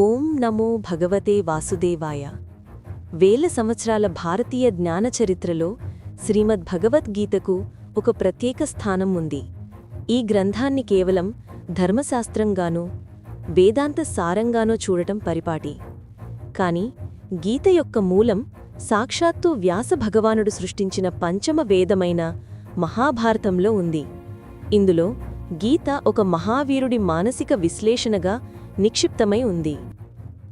ఓం నమో భగవతే వాసుదేవాయ. వేల సంవత్సరాల భారతీయ జ్ఞాన చరిత్రలో శ్రీమద్ భగవద్గీతకు ఒక ప్రత్యేక స్థానం ఉంది. ఈ గ్రంథాన్ని కేవలం ధర్మశాస్త్రంగానో వేదాంత సారంగానో చూడటం పరిపాటి. కాని గీత యొక్క మూలం సాక్షాత్తు వ్యాస భగవానుడు సృష్టించిన పంచమ వేదమైన మహాభారతంలో ఉంది. ఇందులో గీత ఒక మహావీరుడి మానసిక విశ్లేషణగా నిక్షిప్తమై ఉంది.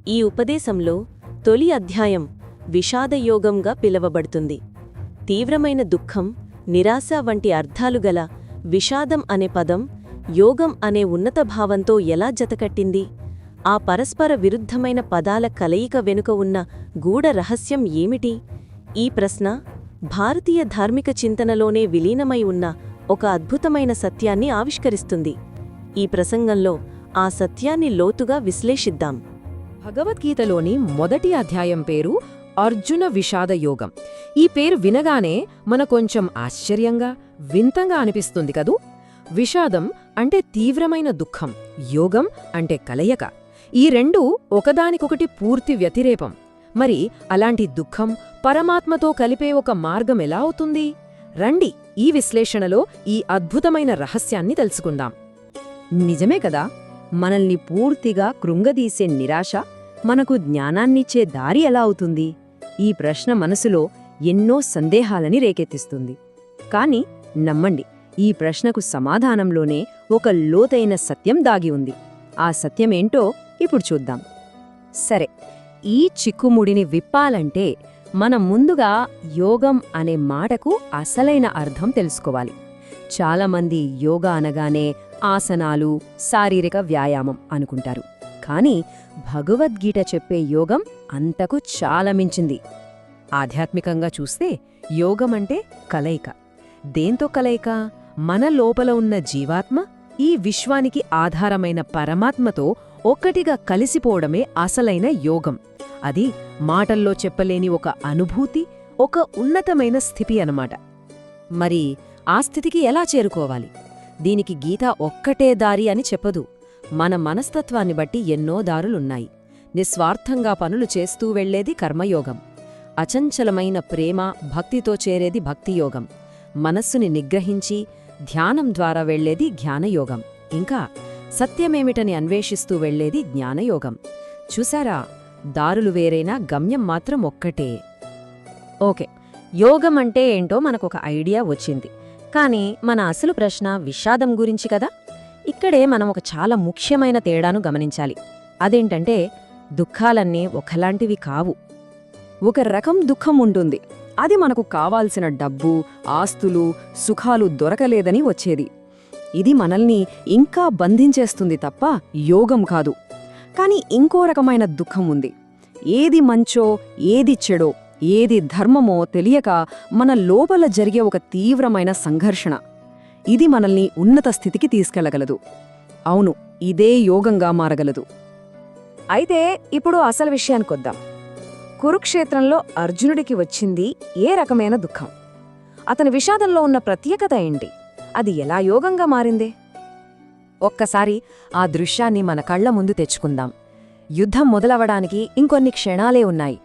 ఈ ఉపదేశంలో తొలి అధ్యాయం విషాదయోగంగా పిలవబడుతుంది. తీవ్రమైన దుఃఖం నిరాశ వంటి అర్థాలు గల విషాదం అనే పదం యోగం అనే ఉన్నత భావంతో ఎలా జతకట్టింది? ఆ పరస్పర విరుద్ధమైన పదాల కలయిక వెనుక ఉన్న గూఢ రహస్యం ఏమిటి? ఈ ప్రశ్న భారతీయ ధార్మిక చింతనలోనే విలీనమై ఉన్న ఒక అద్భుతమైన సత్యాన్ని ఆవిష్కరిస్తుంది. ఈ ప్రసంగంలో ఆ సత్యాన్ని లోతుగా విశ్లేషిద్దాం. భగవద్గీతలోని మొదటి అధ్యాయం పేరు అర్జున విషాద యోగం. ఈ పేరు వినగానే మన కొంచెం ఆశ్చర్యంగా వింతంగా అనిపిస్తుంది కదూ? విషాదం అంటే తీవ్రమైన దుఃఖం యోగం అంటే కలయక. ఈ రెండూ ఒకదానికొకటి పూర్తి వ్యతిరేపం మరి అలాంటి దుఃఖం పరమాత్మతో కలిపే ఒక మార్గం ఎలా అవుతుంది? రండి ఈ విశ్లేషణలో ఈ అద్భుతమైన రహస్యాన్ని తెలుసుకుందాం. నిజమే కదా మనల్ని పూర్తిగా కృంగదీసే నిరాశ మనకు జ్ఞానాన్నిచ్చే దారి ఎలా అవుతుంది? ఈ ప్రశ్న మనసులో ఎన్నో సందేహాలని రేకెత్తిస్తుంది. కాని నమ్మండి ఈ ప్రశ్నకు సమాధానంలోనే ఒక లోతైన సత్యం దాగి ఉంది. ఆ సత్యమేంటో ఇప్పుడు చూద్దాం. సరే ఈ చిక్కుముడిని విప్పాలంటే మనం ముందుగా యోగం అనే మాటకు అసలైన అర్థం తెలుసుకోవాలి. చాలామంది యోగా అనగానే ఆసనాలు శారీరక వ్యాయామం అనుకుంటారు. కానీ భగవద్గీత చెప్పే యోగం అంతకు చాలా మించింది. ఆధ్యాత్మికంగా చూస్తే యోగమంటే కలయిక. దేంతో కలయిక? మన లోపల ఉన్న జీవాత్మ ఈ విశ్వానికి ఆధారమైన పరమాత్మతో ఒక్కటిగా కలిసిపోవడమే అసలైన యోగం. అది మాటల్లో చెప్పలేని ఒక అనుభూతి ఒక ఉన్నతమైన స్థితి అనమాట మరి ఆ స్థితికి ఎలా చేరుకోవాలి? దీనికి గీత ఒక్కటే దారి అని చెప్పదు. మన మనస్తత్వాన్ని బట్టి ఎన్నో దారులున్నాయి. నిస్వార్థంగా పనులు చేస్తూ వెళ్ళేది కర్మయోగం. అచంచలమైన ప్రేమ భక్తితో చేరేది భక్తియోగం. మనస్సుని నిగ్రహించి ధ్యానం ద్వారా వెళ్ళేది ధ్యానయోగం ఇంకా సత్యమేమిటని అన్వేషిస్తూ వెళ్ళేది జ్ఞానయోగం. చూసారా దారులు వేరైనా గమ్యం మాత్రం ఒక్కటే. ఓకే యోగం అంటే ఏంటో మనకొక ఐడియా వచ్చింది. కానీ మన అసలు ప్రశ్న విషాదం గురించి కదా? ఇక్కడే మనం ఒక చాలా ముఖ్యమైన తేడాను గమనించాలి. అదేంటంటే దుఃఖాలన్నీ ఒకలాంటివి కావు. ఒక రకం దుఃఖం ఉంటుంది. అది మనకు కావాల్సిన డబ్బు ఆస్తులు సుఖాలు దొరకలేదని వచ్చేది. ఇది మనల్ని ఇంకా బంధించేస్తుంది తప్ప యోగం కాదు. కానీ ఇంకో రకమైన దుఃఖం ఉంది. ఏది మంచో ఏది చెడో ఏది ధర్మమో తెలియక మన లోపల జరిగే ఒక తీవ్రమైన సంఘర్షణ. ఇది మనల్ని ఉన్నత స్థితికి తీసుకెళ్ళగలదు. అవును ఇదే యోగంగా మారగలదు. అయితే ఇప్పుడు అసలు విషయానికొద్దాం కురుక్షేత్రంలో అర్జునుడికి వచ్చింది ఏ రకమైన దుఃఖం? అతని విషాదంలో ఉన్న ప్రత్యేకత ఏంటి? అది ఎలా యోగంగా మారింది? ఒక్కసారి ఆ దృశ్యాన్ని మన కళ్ళ ముందు తెచ్చుకుందాం. యుద్ధం మొదలవడానికి ఇంకొన్ని క్షణాలే ఉన్నాయి.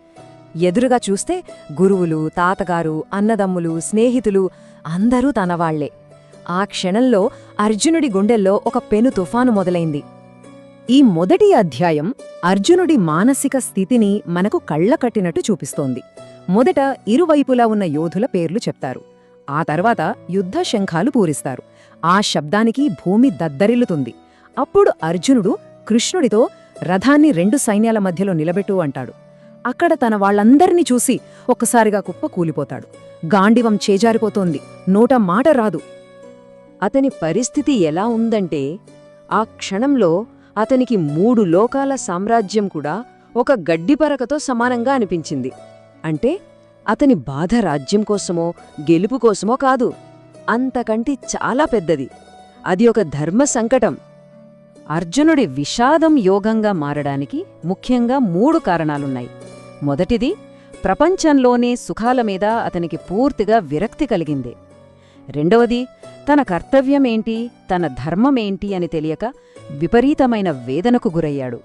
ఎదురుగా చూస్తే గురువులు తాతగారు అన్నదమ్ములు స్నేహితులు అందరూ తనవాళ్ళే. ఆ క్షణంలో అర్జునుడి గుండెల్లో ఒక పెను తుఫాను మొదలైంది. ఈ మొదటి అధ్యాయం అర్జునుడి మానసిక స్థితిని మనకు కళ్ళకట్టినట్టు చూపిస్తోంది. మొదట ఇరువైపులా ఉన్న యోధుల పేర్లు చెప్తారు. ఆ తర్వాత యుద్ధ శంఖాలు పూరిస్తారు. ఆ శబ్దానికి భూమి దద్దరిల్లుతుంది. అప్పుడు అర్జునుడు కృష్ణుడితో రథాన్ని రెండు సైన్యాల మధ్యలో నిలబెట్టు అంటాడు. అక్కడ తన వాళ్ళందర్నీ చూసి ఒక్కసారిగా కుప్ప కూలిపోతాడు. గాండివం చేజారిపోతోంది. నోట మాట రాదు. అతని పరిస్థితి ఎలా ఉందంటే ఆ క్షణంలో అతనికి మూడు లోకాల సామ్రాజ్యం కూడా ఒక గడ్డిపరకతో సమానంగా అనిపించింది. అంటే అతని బాధ రాజ్యం కోసమో గెలుపు కోసమో కాదు. అంతకంటే చాలా పెద్దది. అది ఒక ధర్మ సంకటం. అర్జునుడి విషాదం యోగంగా మారడానికి ముఖ్యంగా మూడు కారణాలున్నాయి. మొదటిది ప్రపంచంలోనే సుఖాల మీద అతనికి పూర్తిగా విరక్తి కలిగింది. రెండవది తన కర్తవ్యమేంటి తన ధర్మమేంటి అని తెలియక విపరీతమైన వేదనకు గురయ్యాడు.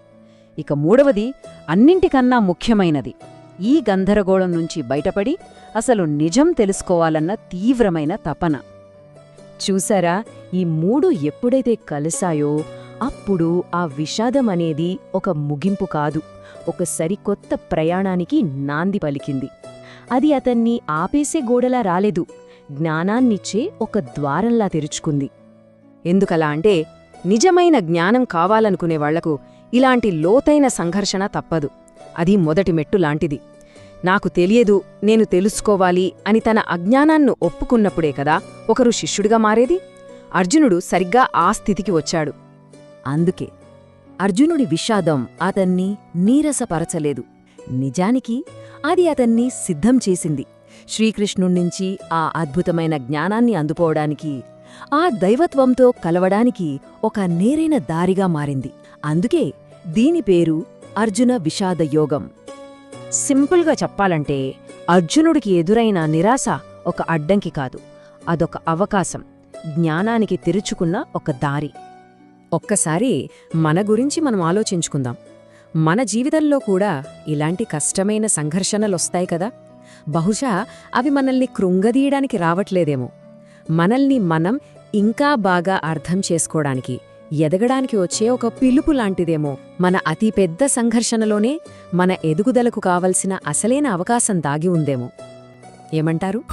ఇక మూడవది అన్నింటికన్నా ముఖ్యమైనది ఈ గందరగోళం నుంచి బయటపడి అసలు నిజం తెలుసుకోవాలన్న తీవ్రమైన తపన. చూసారా? ఈ మూడు ఎప్పుడైతే కలిశాయో అప్పుడు ఆ విషాదం అనేది ఒక ముగింపు కాదు. ఒక సరికొత్త ప్రయాణానికి నాంది పలికింది. అది అతన్ని ఆపేసే గోడలా రాలేదు. జ్ఞానాన్నిచ్చే ఒక ద్వారంలా తెరుచుకుంది. ఎందుకలా అంటే నిజమైన జ్ఞానం కావాలనుకునే వాళ్ళకు ఇలాంటి లోతైన సంఘర్షణ తప్పదు. అది మొదటి మెట్టు లాంటిది. నాకు తెలియదు నేను తెలుసుకోవాలి అని తన అజ్ఞానాన్ని ఒప్పుకున్నప్పుడే కదా ఒకరు శిష్యుడిగా మారేది? అర్జునుడు సరిగ్గా ఆ స్థితికి వచ్చాడు. అందుకే అర్జునుడి విషాదం అతన్ని నీరసపరచలేదు. నిజానికి అది అతన్ని సిద్ధం చేసింది. శ్రీకృష్ణుణ్ణించి ఆ అద్భుతమైన జ్ఞానాన్ని అందుకోవడానికి ఆ దైవత్వంతో కలవడానికి ఒక నేరైన దారిగా మారింది. అందుకే దీని పేరు అర్జున విషాద యోగం సింపుల్గా చెప్పాలంటే అర్జునుడికి ఎదురైన నిరాశ ఒక అడ్డంకి కాదు. అదొక అవకాశం. జ్ఞానానికి తెరుచుకున్న ఒక దారి. ఒక్కసారి మన గురించి మనం ఆలోచించుకుందాం. మన జీవితంలో కూడా ఇలాంటి కష్టమైన సంఘర్షణలొస్తాయి కదా? బహుశా అవి మనల్ని కృంగదీయడానికి రావట్లేదేమో. మనల్ని మనం ఇంకా బాగా అర్థం చేసుకోవడానికి ఎదగడానికి వచ్చే ఒక పిలుపు లాంటిదేమో. మన అతి పెద్ద సంఘర్షణలోనే మన ఎదుగుదలకు కావలసిన అసలైన అవకాశం దాగి ఉందేమో. ఏమంటారు?